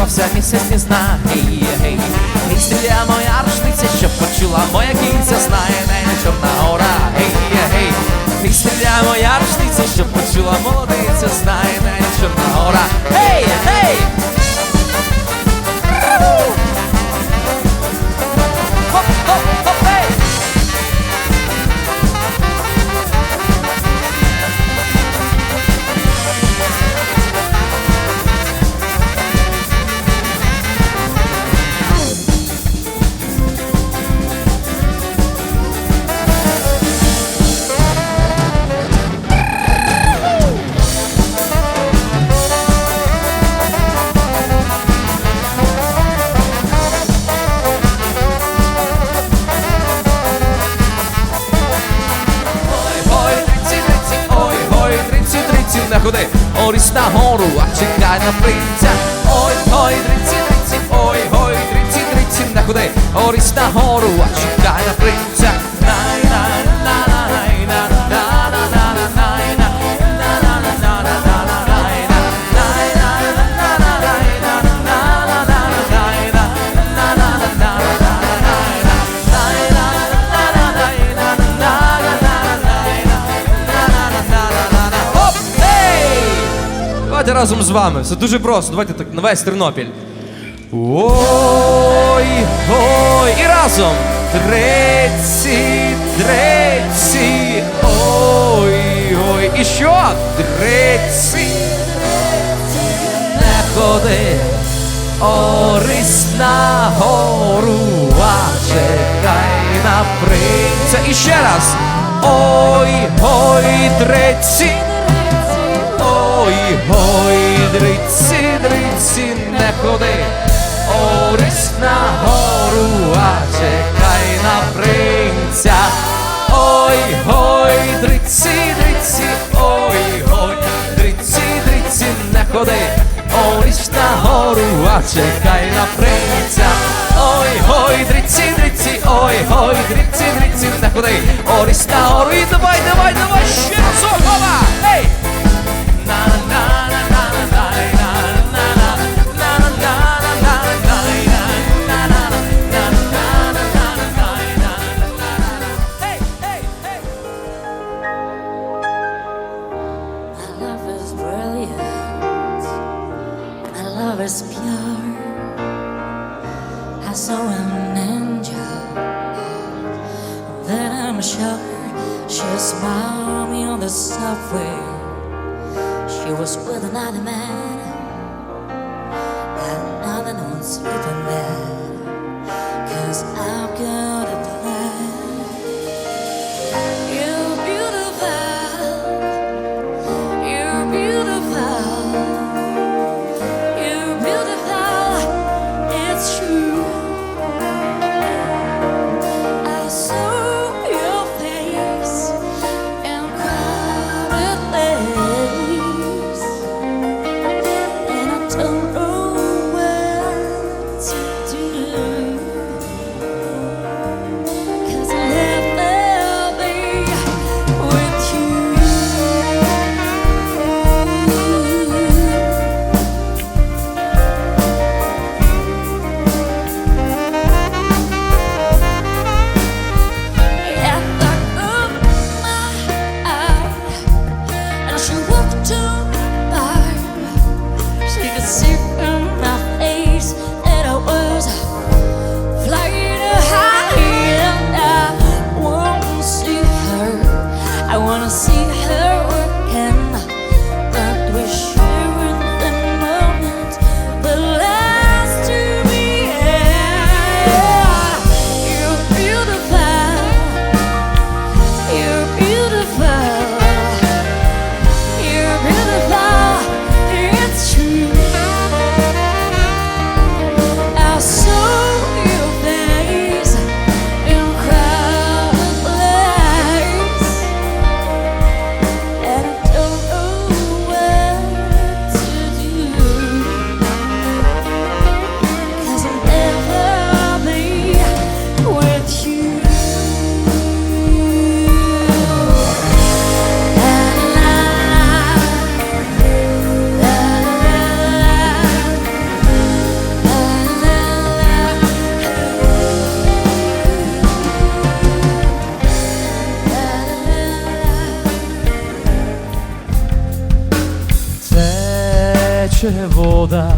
сховався місяць не знає. Гей, гей, стріляє моя рушниця, щоб почула моя кінця, знає не чорна гора. Гей, гей, гей, стріля моя рушниця, щоб почула молодиця, знає ходи, оріс на гору, а чекай на принця. Ой, ой, дриці, дриці, ой, ой, дриці, дриці, на куди, оріс гору, а чекай Давайте разом з вами. Все дуже просто. Давайте так на весь Тернопіль. Ой, ой, і разом. Треці, треці, ой, ой. І що? Треці. Не ходи, орись на гору, а чекай на принця. І ще раз. Ой, ой, треці. Ой, ой, дриці, дриці, не ходи, орись на гору, а чекай на принця. Ой, ой, дриці, дриці, ой, ой, дриці, дриці, не ходи, орись на гору, а чекай на принця. Ой, ой, дриці, дриці, ой, ой, дриці, дриці, не ходи, орись на гору, і давай, давай, давай, ще Is pure. I saw an angel. Then I'm sure she smiled me on the subway. She was with another man. And nothing on sleeping bed. Cause I've got тече вода,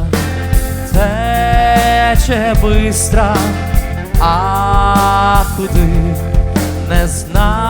тече бистра, а куди не знає.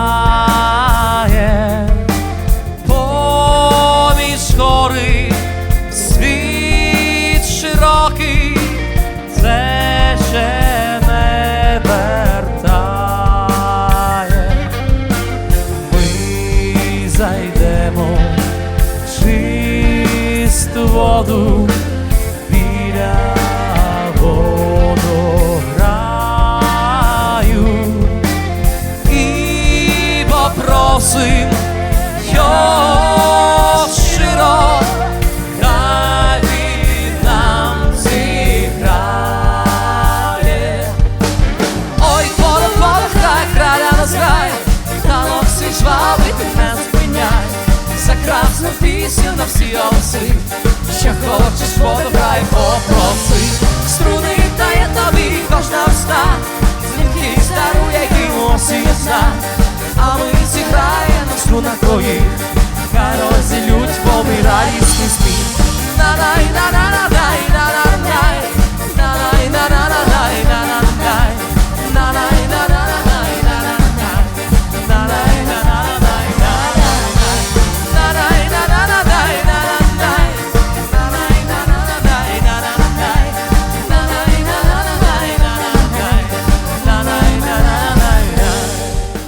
Якщо хочеш фотограй, попроси Струни вітає тобі кожна вста. Дзвінки стару, які осінь сна А ми зіграємо на струнах твоїх. Хай розілють помиральський сміх На-най-на-най